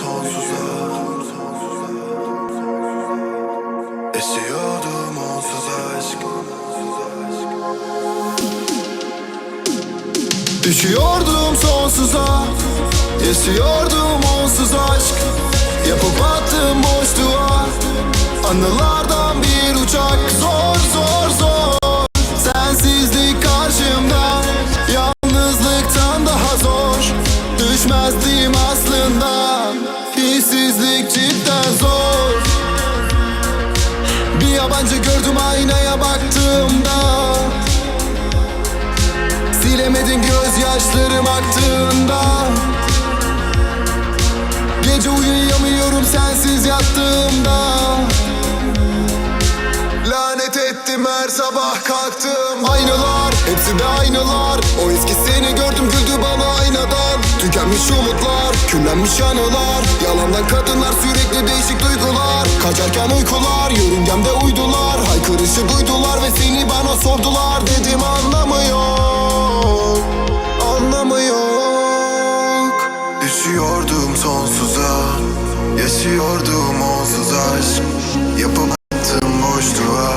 sonsuza. Esiyordum onsuz aşk. Düşüyordum sonsuza. Yaşıyordum onsuz aşk. Yapıp attım boşluğa. Anılardan gözyaşlarım aktığında Gece uyuyamıyorum sensiz yattığımda. Lanet ettim her sabah kalktım. Aynalar, hepsi de aynalar. O eski seni gördüm güldü bana aynadan. Tükenmiş umutlar, küllenmiş anılar. Yalandan kadınlar sürekli değişik duygular. Kaçarken uykular, yörüngemde uydular. Haykırışı duydular ve seni bana sordular. Dedim anlamı Düşüyordum sonsuza Yaşıyordum onsuz aşk. Yapıp attım boşluğa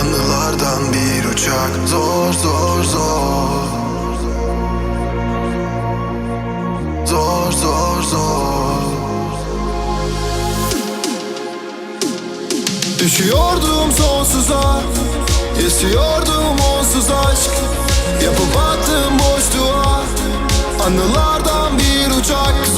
Anılardan bir uçak. Zor zor zor. Zor zor zor. Düşüyordum sonsuza Yaşıyordum onsuz aşk. Yapıp attım boşluğa Anılardan bir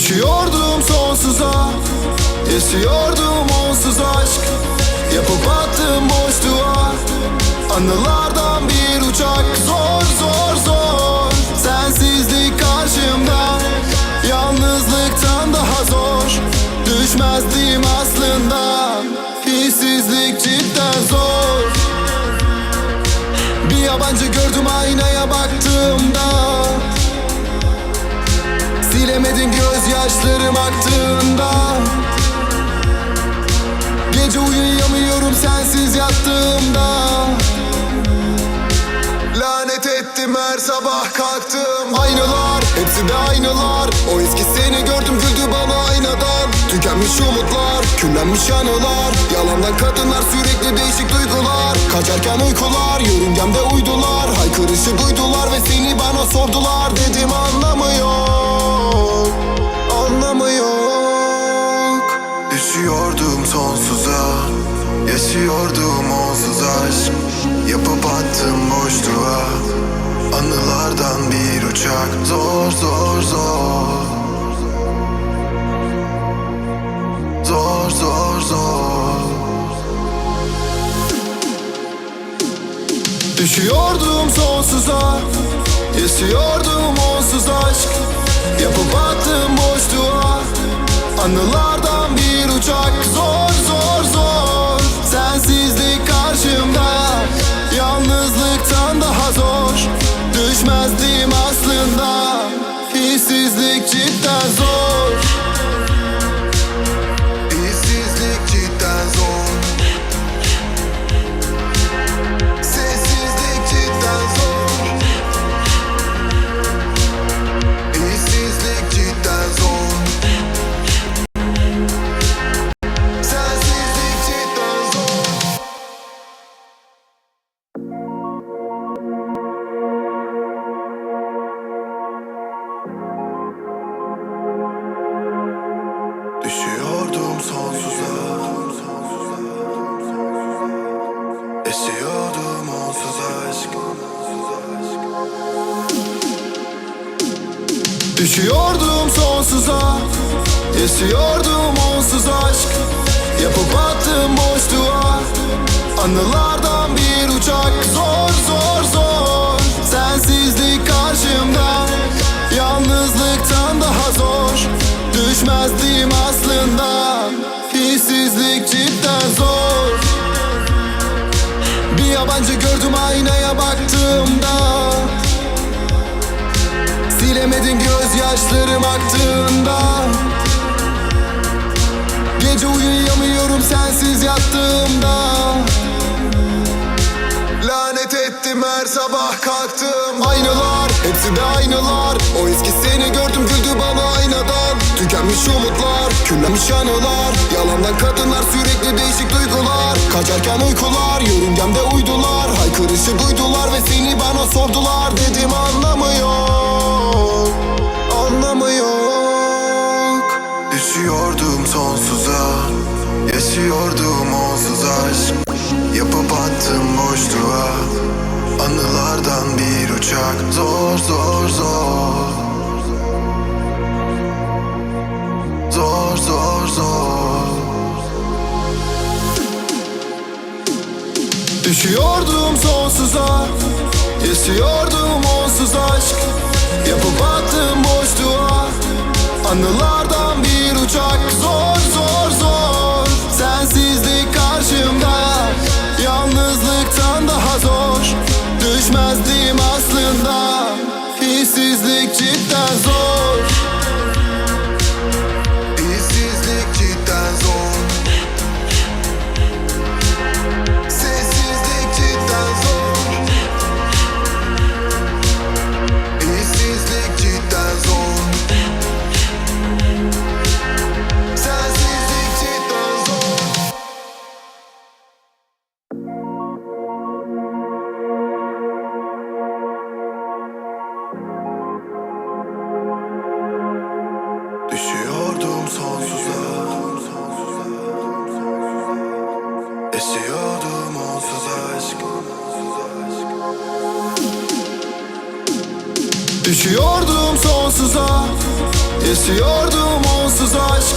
Düşüyordum sonsuza Yaşıyordum onsuz aşk. Yapıp attım boşluğa Anılardan bir uçak. Zor zor zor Sensizlik karşımda. Yalnızlıktan daha zor Düşmezdim aslında. Hissizlik cidden zor. Bir yabancı gördüm aynaya Silemedin gözyaşlarım aktığında. Gece uyuyamıyorum sensiz yattığımda. Lanet ettim her sabah kalktım. Aynalar, hepsi de aynalar. O eski seni gördüm güldü bana aynadan. Tükenmiş umutlar, küllenmiş anılar. Yalandan kadınlar sürekli değişik duygular. Kaçarken uykular, yörüngemde uydular. Haykırışı duydular ve seni bana sordular. Dedim anlamı Düşüyordum sonsuza Yaşıyordum onsuz aşk. Yapıp attım boşluğa Anılardan bir uçak. Zor zor zor. Zor zor zor. Düşüyordum sonsuza Yaşıyordum onsuz aşk. Yapıp attım boşluğa Anılardan bir uçak Zor Düşüyordum sonsuza Yaşıyordum onsuz aşk. Yapıp attım boşluğa Anılardan bir uçak. Zor zor zor Sensizlik karşımda. Yalnızlıktan daha zor Düşmezdim aslında. Hissizlik cidden zor. Bir yabancı gördüm aynaya baktığımda Silemedin gözyaşlarım aktığında. Gece uyuyamıyorum sensiz yattığımda. Lanet ettim her sabah kalktım Aynalar, hepsi de aynalar. O eski seni gördüm güldü bana aynadan. Tükenmiş umutlar, küllenmiş anılar. Yalandan kadınlar sürekli değişik duygular. Kaçarken uykular, yörüngemde uydular Haykırışı duydular ve seni bana sordular. Dedim anlamı yok, anlamı yok Düşüyordum sonsuza Yaşıyordum onsuz aşk. Yapıp attım boşluğa Anılardan bir uçak. Zor zor zor. Zor zor zor Düşüyordum sonsuza Yaşıyordum onsuz aşk. Yapıp attım boşluğa Anılardan bir uçak. Zor zor Düşüyordum sonsuza Yaşıyordum onsuz aşk.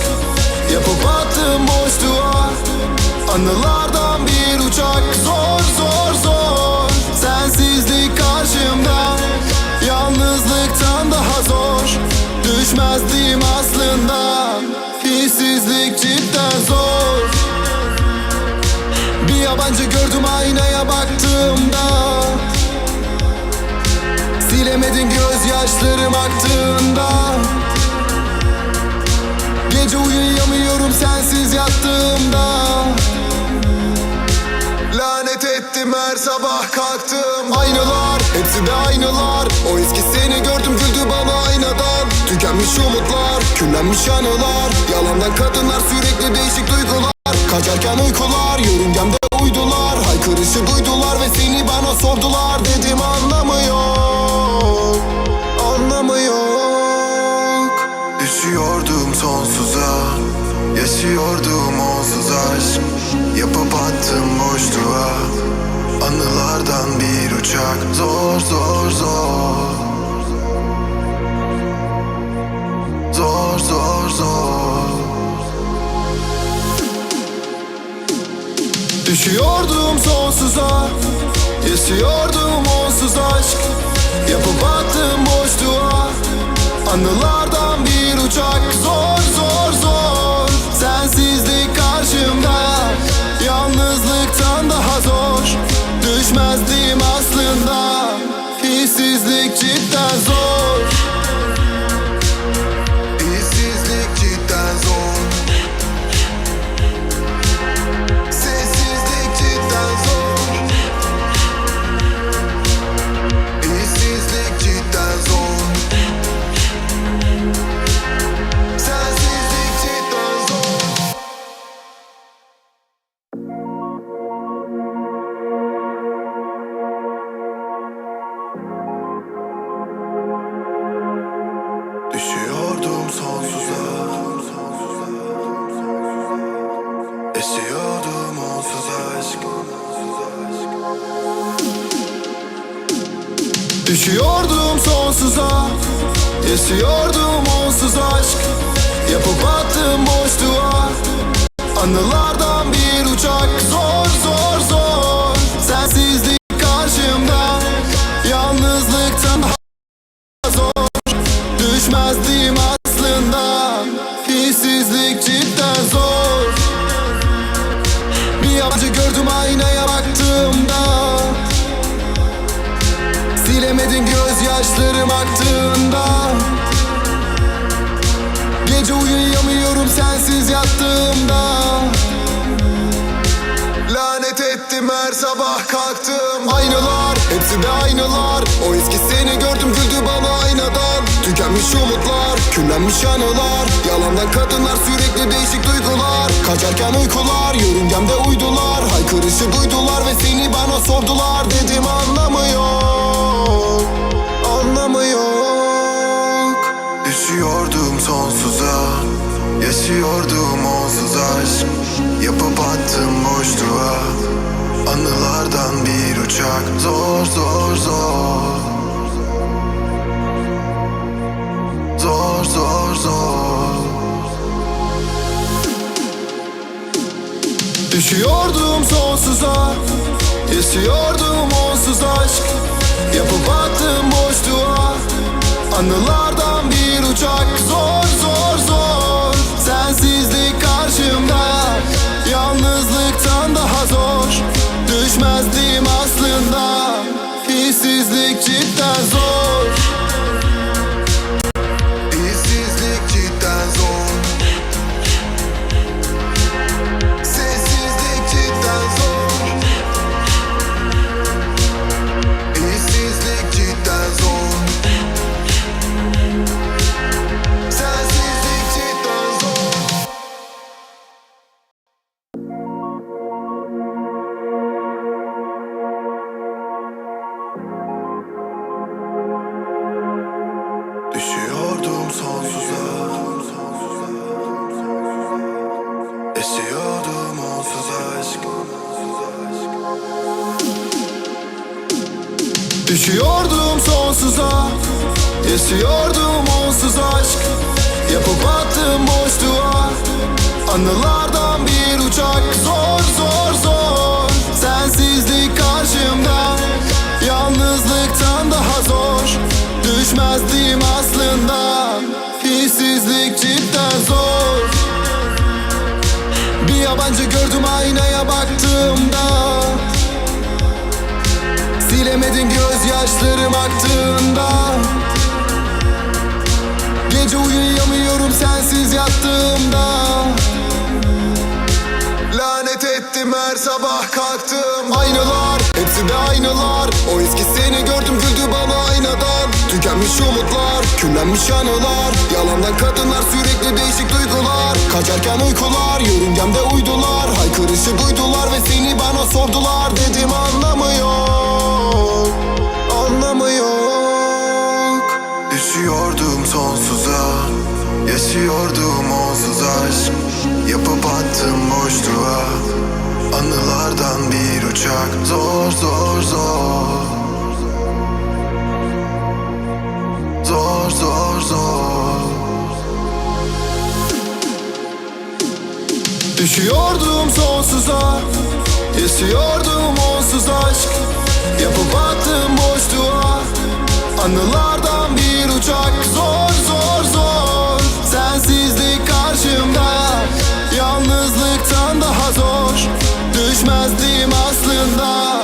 Yapıp attım boşluğa Anılardan bir uçak. Zor zor zor Sensizlik karşımda. Yalnızlıktan daha zor Düşmezdim aslında. Hissizlik cidden zor. Bir yabancı gördüm aynaya baktığımda Silemedin gözyaşlarım aktığında. Gece uyuyamıyorum sensiz yattığımda. Lanet ettim her sabah kalktım. Aynalar, hepsi de aynalar. O eski seni gördüm güldü bana aynadan. Tükenmiş umutlar, küllenmiş anılar. Yalandan kadınlar sürekli değişik duygular. Kaçarken uykular, yörüngemde uydular. Haykırışı duydular ve seni bana sordular uçak Zor zor zor. Zor zor zor. Düşüyordum sonsuza Yaşıyordum onsuz aşk. Yapıp attım boşluğa Anılardan bir uçak. Zor Hissizlik Yaşıyordum onsuz aşk. Yapıp attım boşluğa Anılardan bir uçak. Zor zor zor. Sensizlik karşımda. Yalnızlıktan zor. Düşmezdim aslında. Hissizlik cidden zor. Bir yabancı gördüm aynaya baktığımda. Silemedin gözyaşlarım aktığında Gece uyuyamıyorum sensiz yattığımda Lanet ettim her sabah kalktım. Aynalar hepsi de aynalar. O eski seni gördüm güldü bana aynadan. Tükenmiş umutlar küllenmiş anılar. Yalandan kadınlar sürekli değişik duygular. Kaçarken uykular yörüngemde uydular. Haykırışı duydular ve seni bana sordular. Dedim anlamı Yaşıyordum onsuz aşk. Yapıp attım boşluğa. Anılardan bir uçak. Zor zor zor. Zor zor zor. Düşüyordum sonsuza. Yaşıyordum onsuz aşk. Yapıp attım boşluğa. Anılardan bir uçak. Zor zor Düşmezdim aslında aynaya baktığımda Silemedin gözyaşlarım aktığında Gece uyuyamıyorum sensiz yattığımda Lanet ettim her sabah kalktım. Aynalar hepsi de aynalar. O eski seni gördüm güldü bana aynadan Tükenmiş umutlar küllenmiş anılar. Yalandan kadınlar sürekli değişik duygular. Kaçarken uykular yörüngemde uydular. Haykırışı duydular ve seni bana sordular. Dedim anlamı yok Anlamı yok Düşüyordum sonsuza Yaşıyordum onsuz aşk. Yapıp attım boşluğa Anılardan bir uçak. Zor zor zor Zor zor. Düşüyordum sonsuza Yaşıyordum onsuz aşk. Yapıp attım boşluğa Anılardan bir uçak. Zor zor zor Sensizlik karşımda. Yalnızlıktan daha zor Düşmezdim aslında.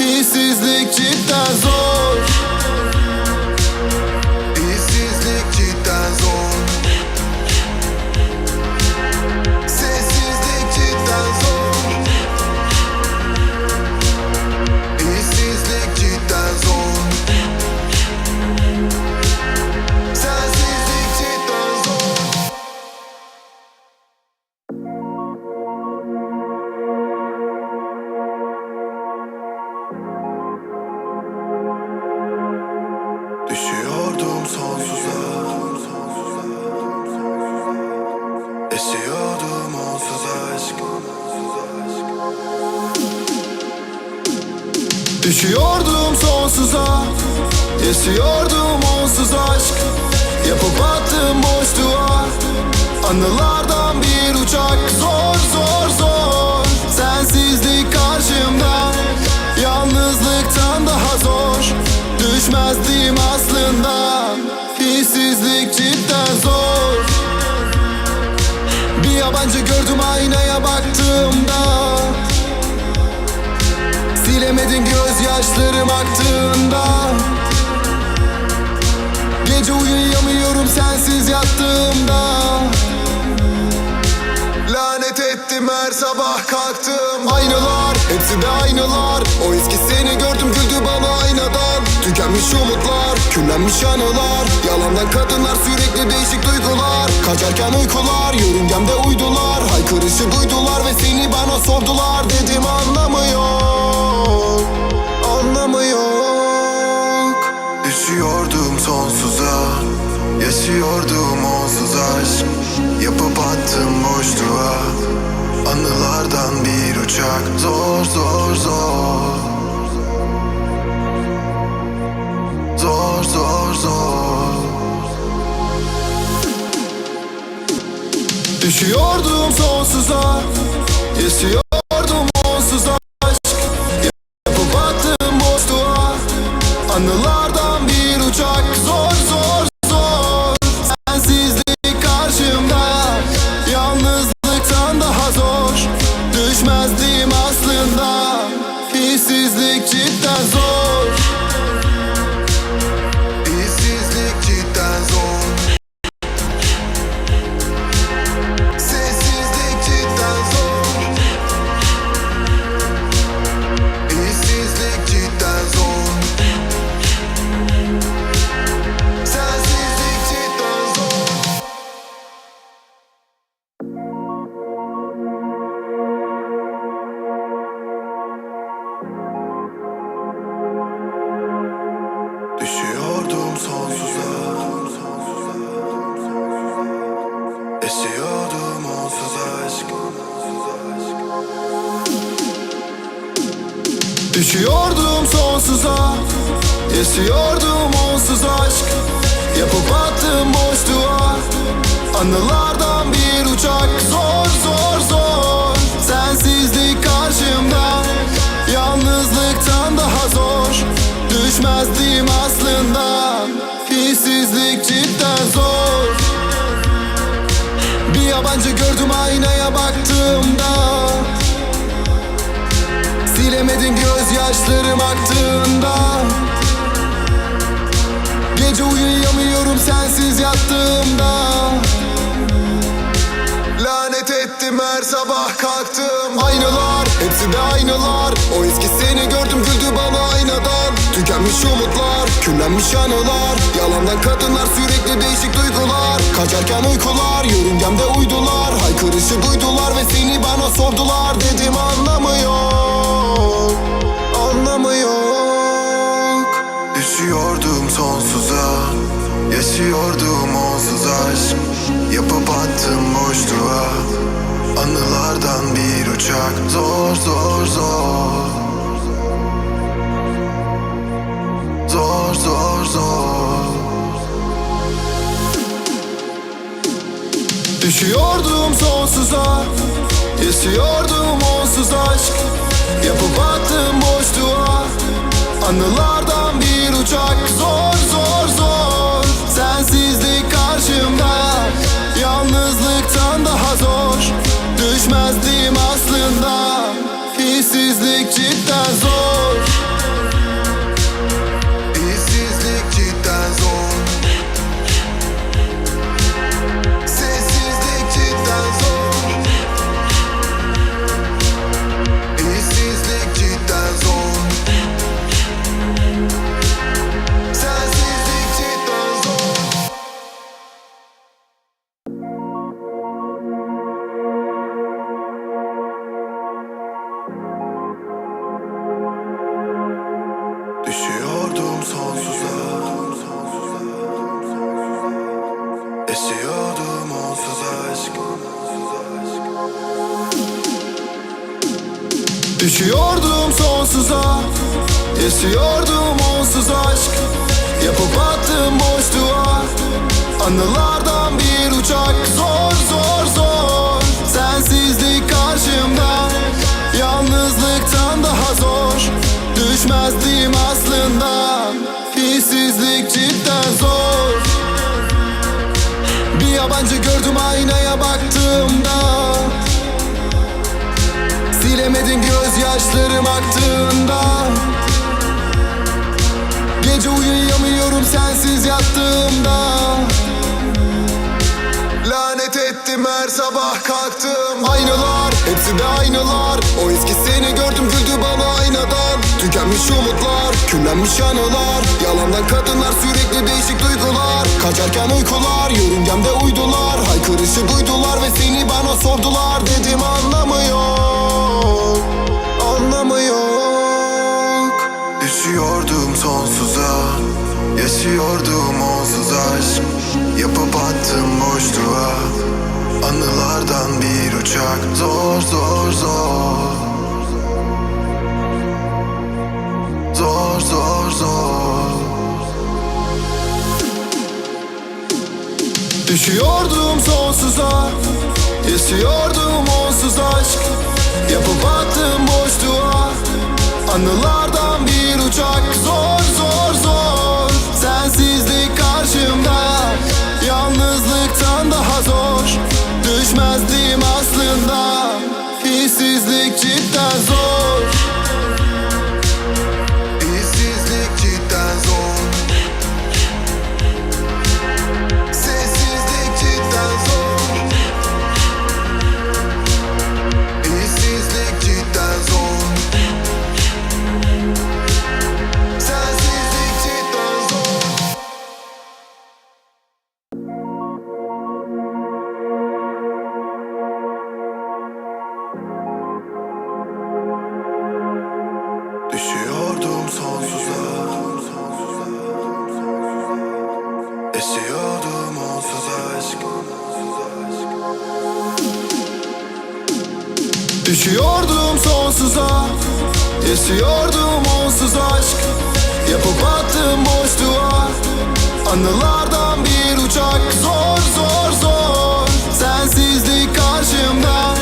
Hissizlik cidden zor Yaşıyordum onsuz aşk. Yapıp attım boşluğa Anılardan bir uçak. Zor zor zor. Sensizlik karşımda. Yalnızlıktan daha zor. Düşmezdim aslında. Hissizlik cidden zor. Bir yabancı gördüm aynaya baktığımda. Silemedin gözyaşlarım aktığında Gece uyuyamıyorum sensiz yattığımda. Lanet ettim her sabah kalktım. Aynalar, hepsi de aynalar. O eski seni gördüm güldü bana aynadan. Tükenmiş umutlar, küllenmiş anılar. Yalandan kadınlar sürekli değişik duygular. Kaçarken uykular, yörüngemde uydular. Haykırışı duydular ve seni bana sordular. Dedim anlamı Düşüyordum sonsuza Yaşıyordum onsuz aşk. Yapıp attım boşluğa Anılardan bir uçak. Zor zor zor. Zor zor zor. Düşüyordum sonsuza Yaşıyordum gördüm aynaya baktığımda Silemedin gözyaşlarım aktığında Gece uyuyamıyorum sensiz yattığımda Lanet ettim her sabah kalktım. Aynalar, hepsi de aynalar. O eski seni gördüm güldü bana aynadan Tükenmiş umutlar, küllenmiş anılar. Yalandan kadınlar sürekli değişik duygular. Kaçarken uykular, yörüngemde uydular. Haykırışı duydular ve seni bana sordular. Dedim anlamı yok, anlamı yok Düşüyordum sonsuza Yaşıyordum onsuz aşk. Yapıp attım boşluğa Düşüyordum sonsuza Yaşıyordum onsuz aşk. Yapıp attım boşluğa Anılardan Yaşıyordum onsuz aşk. Yapıp attım boşluğa. Anılardan bir uçak. Zor zor zor. Sensizlik karşımda. Yalnızlıktan daha zor. Düşmezdim aslında. Hissizlik cidden zor. Bir yabancı gördüm aynaya baktığımda. Silemedin gözyaşlarım aktığında Gece uyuyamıyorum sensiz yattığımda Lanet ettim her sabah kalktım. Aynalar, hepsi de aynalar. O eski seni gördüm güldü bana aynadan. Tükenmiş umutlar, küllenmiş anılar. Yalandan kadınlar sürekli değişik duygular. Kaçarken uykular, yörüngemde uydular. Haykırışı duydular ve seni bana sordular. Dedim anlamı yok, anlamı yok Düşüyordum sonsuza Yaşıyordum onsuz aşk. Yapıp attım boşluğa. Anılardan bir uçak. Zor zor zor. Zor zor zor. Düşüyordum sonsuza. Yaşıyordum onsuz aşk. Yapıp attım boşluğa. Anılardan bir uçak Yaşıyordum onsuz aşk. Yapıp attım boşluğa Anılardan bir uçak. Zor zor zor. Sensizlik karşımda.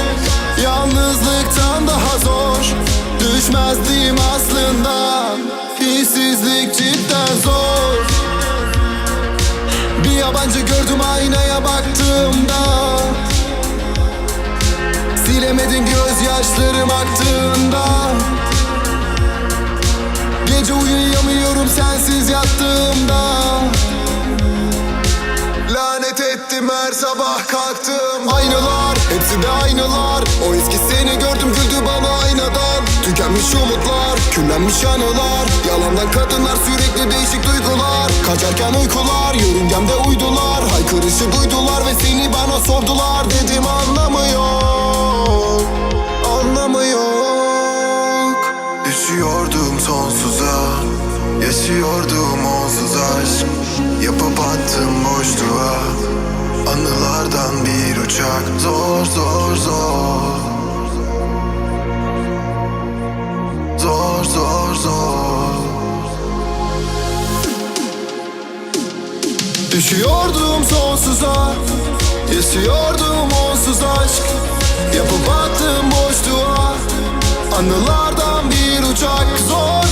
Yalnızlıktan daha zor. Düşmezdim aslında. Hissizlik cidden zor. Bir yabancı gördüm aynaya baktığımda. Silemedin gözyaşlarım aktığında Gece uyuyamıyorum sensiz yattığımda. Lanet ettim her sabah kalktım. Aynalar, hepsi de aynalar. O eski seni gördüm güldü bana aynadan. Tükenmiş umutlar, küllenmiş anılar. Yalandan kadınlar sürekli değişik duygular. Kaçarken uykular, yörüngemde uydular. Haykırışı duydular ve seni bana sordular. Dedim anlamı Düşüyordum sonsuza Yaşıyordum onsuz aşk. Yapıp attım boşluğa Anılardan bir uçak. Zor zor zor. Zor zor zor. Düşüyordum sonsuza Yaşıyordum onsuz aşk. Yapıp attım boşluğa Anılardan bir Zor zor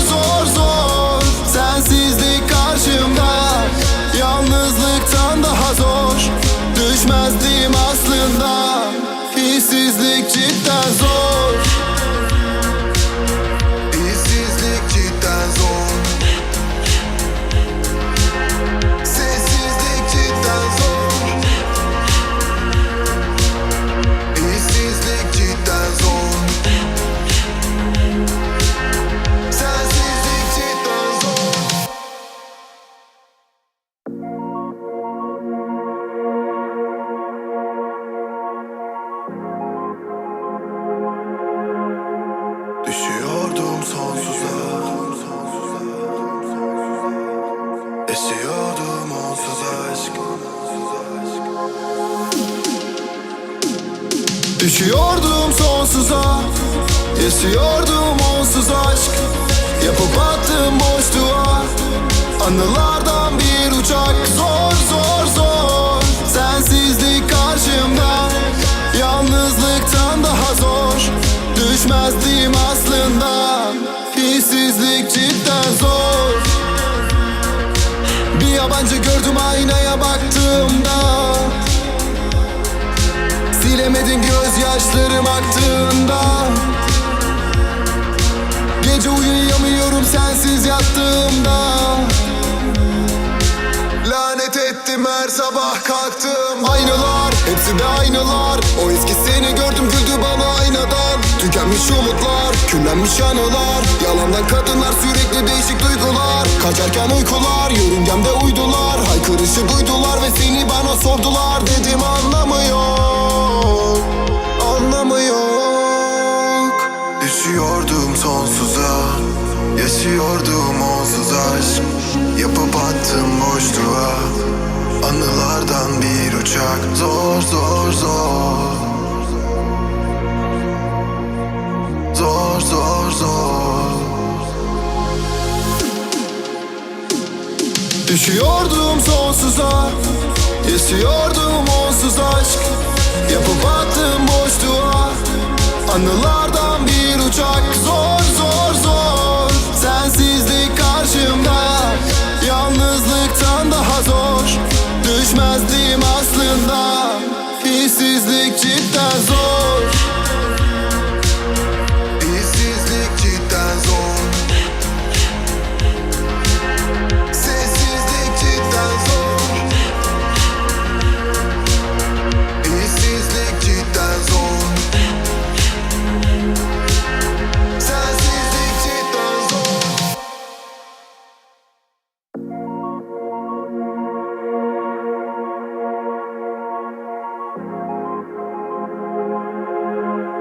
Düşüyordum sonsuza Yaşıyordum onsuz aşk. Yapıp attım boşluğa Anılardan bir gözyaşlarım aktığında Gece uyuyamıyorum sensiz yattığımda. Lanet ettim her sabah kalktım. Aynalar hepsi de aynalar. O eski seni gördüm güldü bana aynadan. Tükenmiş umutlar, küllenmiş anılar. Yalandan kadınlar sürekli değişik duygular. Kaçarken uykular, yörüngemde uydular. Haykırışı duydular ve seni bana sordular. Dedim anlamı Yaşıyordum onsuz aşk. Yapıp attım boşluğa Anılardan bir uçak. Zor zor zor. Zor zor zor. Düşüyordum sonsuza. Yaşıyordum onsuz aşk. Yapıp attım boşluğa Anılar